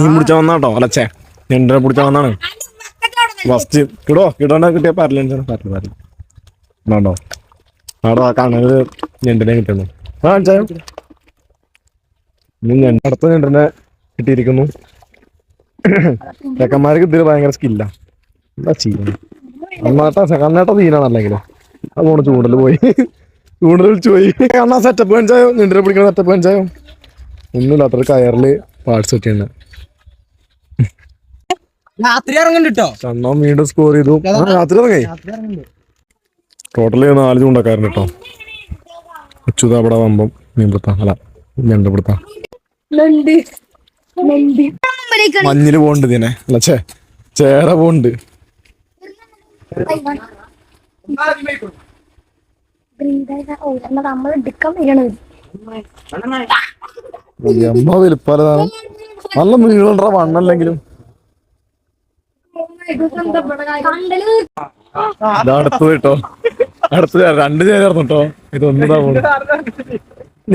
മീൻ പിടിച്ച വന്നാട്ടോ അല്ലച്ചേ ഞണ്ടിനെ പിടിച്ച വന്നാണ്. ഫസ്റ്റ് കിടോ കിടണ്ട കിട്ടിയ പരലുണ്ട് പരൽ പരൽ വേണ്ടോ ആ കണ്ണത് ഞണ്ടിനെ കിട്ടുന്നു. ആ അടുത്ത ഞണ്ടിനെ കിട്ടിയിരിക്കുന്നു. ചെക്കന്മാർക്ക് ഇതിൽ ഭയങ്കര സ്കില്ല എന്താ ചെയ്യുന്നത് അന്നാട്ട കണ്ണേട്ട അത് പോണ ചൂണ്ടൽ പോയി. ചൂണ്ടൽ വിളിച്ചു പോയി. കണ്ണാ സെറ്റപ്പ് കാണിച്ചായോ ഞണ്ടിനെ പിടിക്കണ സെറ്റപ്പ് കാണിച്ചായോ ഒന്നുമില്ലാത്തൊരു കയറിൽ പാർട്സ് കിട്ടിയുണ്ട് രാത്രി ഇറങ്ങുന്നുണ്ട് കേട്ടോ കണ്ണൻ വീണ്ടും സ്കോർ ചെയ്തു രാത്രി ഇറങ്ങി ടോട്ടൽ നാല് ചൂണ്ടക്കാരൻ കേട്ടോ അവിടെ വമ്പം. മീൻ പിടുത്ത അല്ല മഞ്ഞിൽ പോണ്ട് ഇതിനെ. അല്ല ചേ ചേര പോണ്ട് എമ്മ വലിപ്പാലതാണ് നല്ല മീനുണ്ടാ വണ്ണല്ലെങ്കിലും. അടുത്തത് കേട്ടോ. അടുത്തത് രണ്ട് ചേരായിരുന്നു കേട്ടോ. ഇതൊന്നതാ പോണു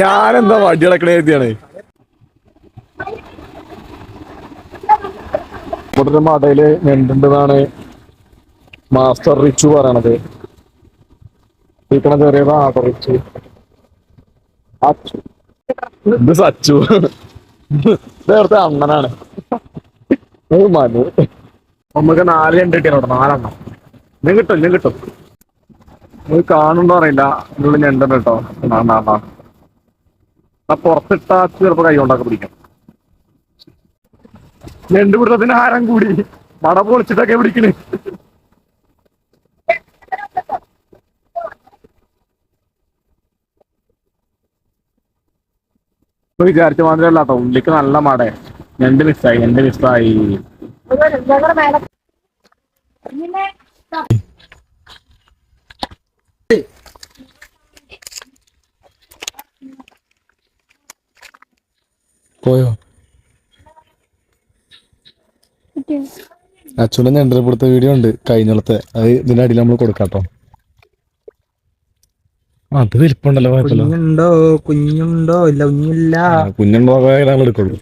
ഞാനെന്താ വടി അടക്കണ എഴുതിയാണ്? ഇവിടെ മടയിൽ ഞണ്ടുണ്ടെന്നാണ് മാസ്റ്റർ റിച്ചു പറയണത്. ഇരിക്കണ ചെറിയതാ റിച്ചു. ഇത് സച്ചു. നേരത്തെ അണ്ണനാണ്. മനു. നമുക്ക് നാല് ഞണ്ട് കിട്ടിയാലോ നാലെണ്ണം. ഇതും കിട്ടും ഇതും കിട്ടും. ഇത് കാണുന്നോ അറിയില്ല. ഇതിനുള്ള ഞണ്ടുണ്ട് കേട്ടോ? നാണ്ടാ ആ പുറത്തിട്ടാ ചെറുപ്പം കൈ കൊണ്ടൊക്കെ പിടിക്കും. ഞണ്ട് പിടുത്തത്തിന് ആരം കൂടി. മട പൊളിച്ചിട്ടൊക്കെ പിടിക്കണ്. വിചാരിച്ച മാതിരി അല്ല കേട്ടോ ഉള്ളിക്ക് നല്ല മട ഞണ്ട് മിസ്സായി ഞണ്ട് മിസ്സായി. പോയോ? അച്ഛനെ ഞണ്ടിനെ പിടുത്ത വീഡിയോ ഉണ്ട്. കഴിഞ്ഞോളത്തെ അത് ഇതിന്റെ അടിയിൽ നമ്മൾ കൊടുക്കാട്ടോ അത് വലിപ്പുണ്ടല്ലോ കുഴപ്പമില്ല. കുഞ്ഞുണ്ടോ? കുഞ്ഞുണ്ടോ? ഇല്ല കുഞ്ഞില്ല. കുഞ്ഞുണ്ടോ? എടുക്കുള്ളൂ.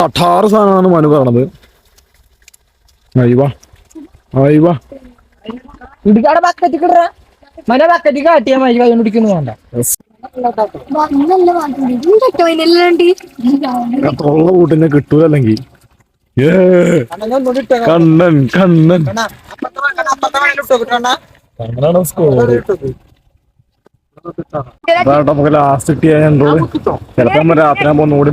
അഠാറ് സാധനമാണ് മനു പറയണത് അയ്യവാ അയ്യവാ ഇടിക്കാടെ ബക്കറ്റ് കിടറ മന കാട്ടിയാ മതി കൈ വേണ്ട. തൊള്ള കൂട്ടിനെ കിട്ടൂല അല്ലെങ്കിൽ കണ്ണൻ കണ്ണൻ. കണ്ണനാണ് നമുക്ക് ലാസ്റ്റ് കിട്ടിയ ചിലപ്പോ നമ്മൾ രാത്രി ആകുമ്പോ ഒന്നുകൂടി